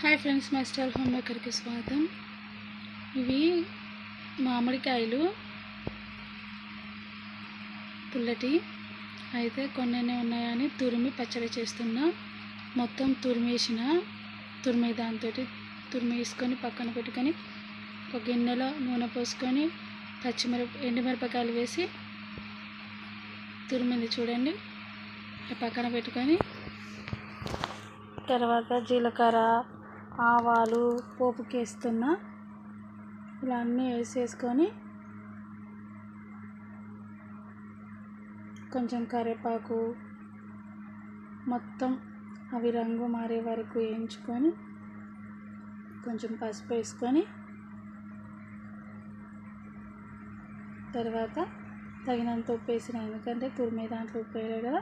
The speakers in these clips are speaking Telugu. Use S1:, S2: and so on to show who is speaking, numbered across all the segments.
S1: హాయ్ ఫ్రెండ్స్ మా స్టైల్ హోమ్ మేకర్కి స్వాగతం. ఇవి మామిడికాయలు. పుల్లటి. అయితే కొన్ని ఉన్నాయని తురిమి పచ్చడి చేస్తున్నా. మొత్తం తురిమేసిన తురిమి దాంతో తురిమి వేసుకొని పక్కన పెట్టుకొని ఒక గిన్నెలో నూనె పోసుకొని పచ్చిమిరప ఎండుమిరపకాయలు వేసి తురిమింది చూడండి. పక్కన పెట్టుకొని తర్వాత జీలకర్ర ఆవాలు పోపుకేస్తున్నా ఇలా అన్నీ వేసేసుకొని కొంచెం కరివేపాకు మొత్తం అవి రంగు మారే వరకు వేయించుకొని కొంచెం పసుపు వేసుకొని తర్వాత తగినంత ఉప్పు వేసిన ఎందుకంటే తురిమే దాంట్లో ఉప్పు వేయలేదు కదా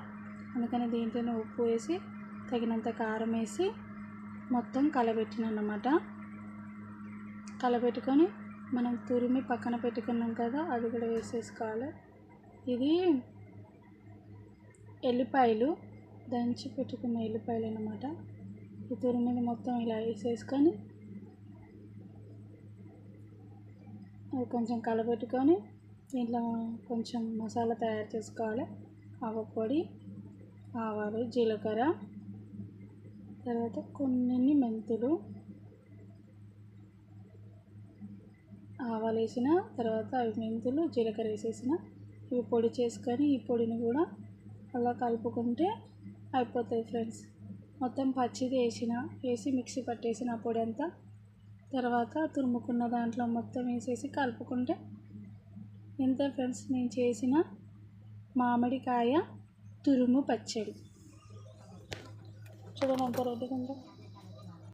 S1: అందుకని దీంట్లోనే ఉప్పు వేసి తగినంత కారం వేసి మొత్తం కలబెట్టిన అన్నమాట కలబెట్టుకొని మనం తురిమి పక్కన పెట్టుకున్నాం కదా అది కూడా వేసేసుకోవాలి. ఇది ఎల్లిపాయలు దంచి పెట్టుకున్న ఎల్లిపాయలు అనమాట ఈ తురిమిది మొత్తం ఇలా వేసేసుకొని అది కొంచెం కలబెట్టుకొని దీంట్లో కొంచెం మసాలా తయారు చేసుకోవాలి. ఆవపొడి ఆవాలు జీలకర్ర తర్వాత కొన్ని మెంతులు ఆవాలు వేసిన తర్వాత అవి మెంతులు జీలకర్ర వేసేసిన ఇవి పొడి చేసుకొని ఈ పొడిని కూడా అలా కలుపుకుంటే అయిపోతుంది ఫ్రెండ్స్. మొత్తం పచ్చిది వేసిన వేసి మిక్సీ పట్టేసిన పొడి అంతా తర్వాత తురుముకున్న దాంట్లో మొత్తం వేసేసి కలుపుకుంటే ఎంత ఫ్రెండ్స్ నేను చేసిన మామిడికాయ తురుము పచ్చడి. చూడండి ఎంత రెడ్డిగా ఉందో